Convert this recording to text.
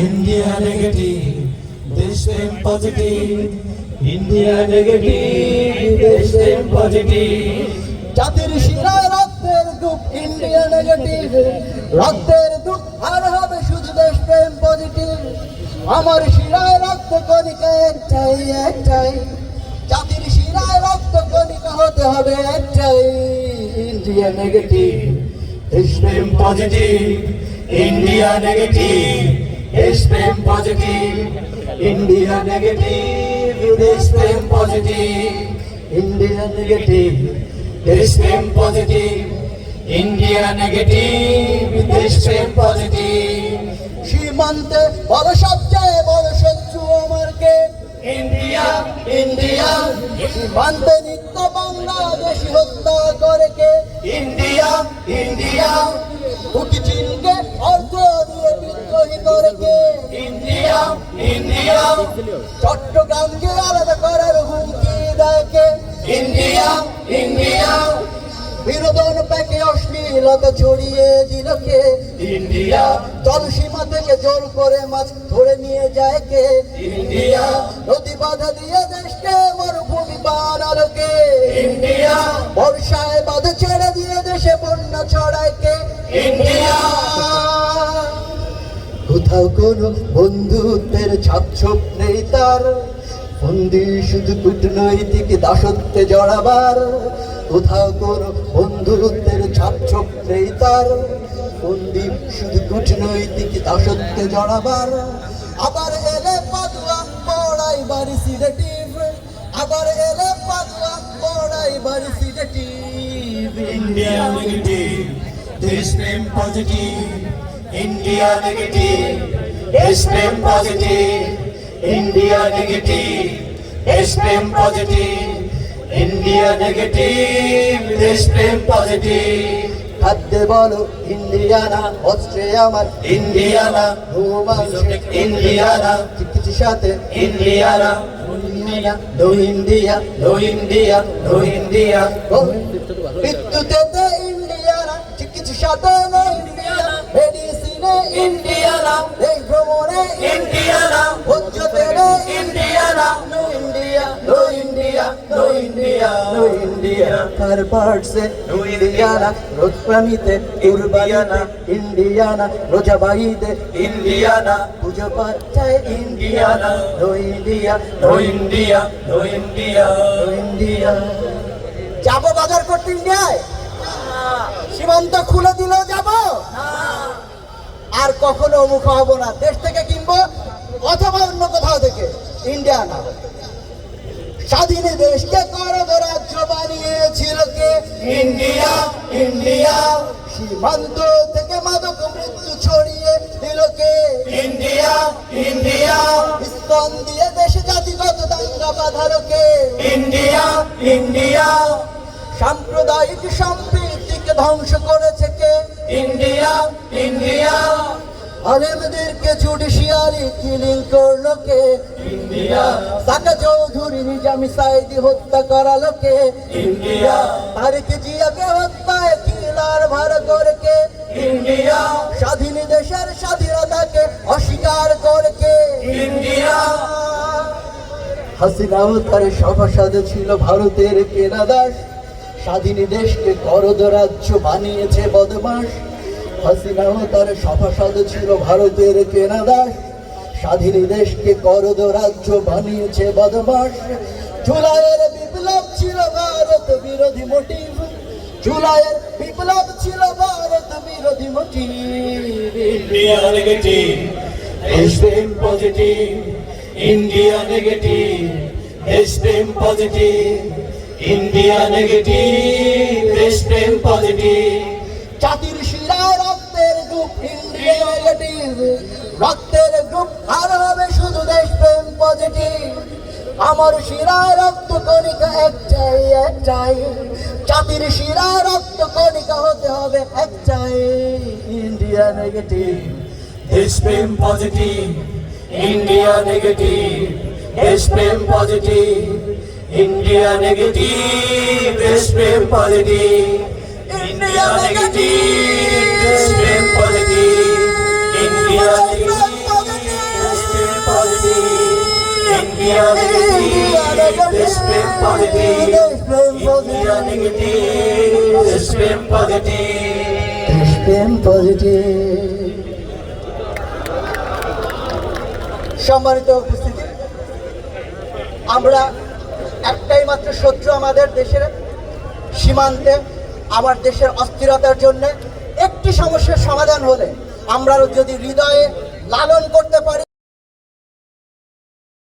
India negative দেশ প্রেম positive India negative দেশ প্রেম পজিটিভ জাতির শিরায় রক্তের গ্রুপ ইন্ডিয়া নেগেটিভ রক্তের গ্রুপ আর হবে শুধু দেশ প্রেম পজিটিভ আমার শিরায় রক্ত কণিকা একটাই একটাই। জাতির শিরায় রক্ত কণিকা হতে হবে একটাই। ইন্ডিয়া নেগেটিভ দেশ প্রেম পজিটিভ ইন্ডিয়া নেগেটিভ দেশ প্রেম পজিটিভ ইন্ডিয়া নেগেটিভ দেশ প্রেম পজিটিভ ইন্ডিয়া নেগেটিভ দেশ প্রেম পজিটিভ ইন্ডিয়া নেগেটিভ দেশ প্রেম পজিটিভ সীমান্তে বড় সবচেয়ে বড় শত্রু আমার কে? India India. সীমান্তে নিত্য বাংলাদেশি হত্যা করে কে? India India. কুটি চিনকে অর্থ দিয়ে বিদ্রোহী করে কে? India India. চট্টগ্রামকে আলাদা করার হুমকি দেয় কে? India India. বিনোদন প্যাকে অশ্লীলতা ছড়িয়ে দিল কে? ইন্ডিয়া। জলসীমা থেকে জোর করে মাছ ধরে নিয়ে যায় কে? ইন্ডিয়া। নদী বাধা দিয়ে দেশকে মরুভূমি বানালো কে? ইন্ডিয়া। বর্ষায় বাধা ছেড়ে দিয়ে দেশে বন্যা ছড়ায় কে? ইন্ডিয়া। কোথাও কোনো বন্ধুত্বের ছাপ ছোপ নেই তার। বন্দি, শুধু কূটনৈতিক দাসত্বে জড়াবার, কোথাও কোনো বন্ধুত্বের ছাপ ছোপ নেই তার। বন্দি, শুধু কূটনৈতিক দাসত্বে জড়াবার, আবার এলে পাতুয়া পড়াই বাড়ি সিলেটিভ আবার এলে পাতুয়া পড়াই বাড়ি সিলেটিভ ইন্ডিয়া নেগেটিভ দেশ প্রেম পজিটিভ। ইন্ডিয়া নেগেটিভ দেশ প্রেম পজিটিভ। ইন্ডিয়া নেগেটিভ দেশ প্রেম পজিটিভ ইন্ডিয়া নেগেটিভ দেশ প্রেম পজিটিভ খাদ্যে বলো ইন্ডিয়ানা অস্ত্রে আমার। ইন্ডিয়ানা ইন্ডিয়ানা কিছু সাথে Indiana no India no India no India বিদ্যুতেতে ইন্ডিয়ানা নো ইন্ডিয়ানা মেডিসিনে ইন্ডিয়ানা এই ভ্রমণে ইন্ডিয়ানা ইন্ডিয়ানা ইন্ডিয়ানা ইন্ডিয়ানা। ইন্ডিয়ানা যাব বাজার করতে ইন্ডিয়ায়? সীমান্ত খুলে দিলেও যাব? আর কখনো মুখ হব না। দেশ থেকে কিনবো অথবা অন্য কোথাও থেকে। ইন্ডিয়া না স্বাধীন দেশকে করদ রাজ্য বানিয়েছিল কে? India India. সীমান্ত থেকে মাদক মৃত্যু ছড়িয়ে দিল কে? India India. ইস্কন দিয়ে দেশে জাতিগত দাঙ্গা বাঁধালো কে? India India. সাম্প্রদায়িক সম্প্রীতিকে ধ্বংস করেছে কে? India India. আলেমদেরকে জুডিশিয়ালি কিলিং করল কে? ইন্ডিয়া। সাকা চৌধুরী নিজামি সাইদি হত্যা করালো কে? ইন্ডিয়া। তারেক জিয়াকে হত্যায় কিলার ভার করে কে? ইন্ডিয়া। স্বাধীন দেশের স্বাধীনতাকে অস্বীকার করে কে? ইন্ডিয়া। হাসিনাও তার সভাসদ ছিল ভারতের কেনাদাস স্বাধীন দেশকে করদ রাজ্য বানিয়েছে বদমাস। হাসিনাও তার সভাসদ ছিল ভারতের কেনাদাস। স্বাধীন দেশকে করদ রাজ্য বানিয়েছে বদমাস। জুলাইয়ের বিপ্লব ছিল ভারত বিরোধী মোটিভ। জুলাইয়ের বিপ্লব ছিল ভারত বিরোধী মোটিভ। ইন্ডিয়া নেগেটিভ, দেশ পজিটিভ। ইন্ডিয়া নেগেটিভ, দেশ প্রেম পজিটিভ। ইন্ডিয়া নেগেটিভ, দেশ প্রেম পজিটিভ। জাতির ইন্ডিয়া নেগেটিভ রক্তের গ্রুপ আর হবে শুধু দেশ প্রেম পজিটিভ আমার শিরায় রক্ত কণিকা একটাই একটাই। জাতির শিরায় রক্ত কণিকা হতে হবে একটাই। ইন্ডিয়া নেগেটিভ দেশ প্রেম পজিটিভ ইন্ডিয়া নেগেটিভ দেশ প্রেম পজিটিভ ইন্ডিয়া নেগেটিভ দেশ প্রেম পজিটিভ ইন্ডিয়া নেগেটিভ দেশ প্রেম পজিটিভ ইন্ডিয়া নেগেটিভ সম্মানিত উপস্থিতি আমরা একটাই মাত্র শত্রু আমাদের দেশের সীমান্তে আমার দেশের অস্থিরতার জন্য একটি সমস্যার সমাধান হলে আমরা যদি হৃদয়ে লালন করতে পারি